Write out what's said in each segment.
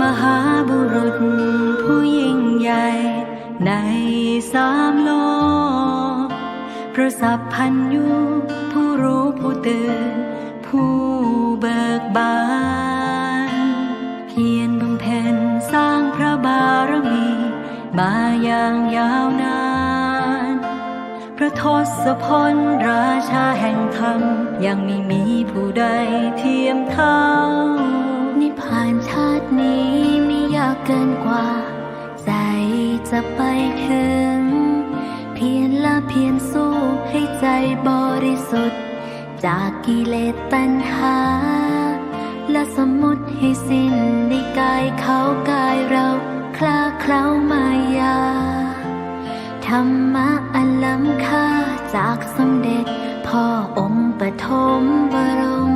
มหาบุรุษผู้ยิ่งใหญ่ ในสามโลกพระสัพพันยูผู้รู้ผู้ตื่น ผู้เบิกบาน เพียรบำเพ็ญสร้างพระบารมี มาอย่างยาวนาน พระทศพลราชาแห่งธรรม ยังไม่มีผู้ใดเทียมเท่า เกินกว่า ใจจะไปถึง เพียรละเพียรสู้ให้ใจบริสุทธิ์ จากกิเลสตัณหา และสมมติให้สิ้นในกายเขากายเรา คลาเคล้ามายา ธรรมะอันล้ำค่าจากสมเด็จพ่อองค์ปฐมบรม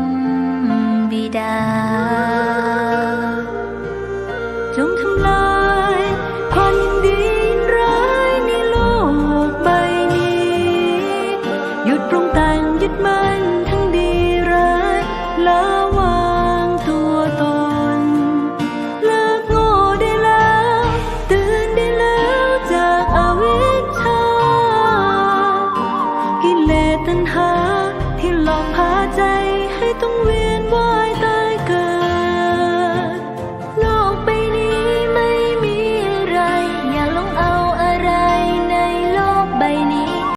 บิดา ตัณหาที่หลอกพาใจให้ต้องเวียน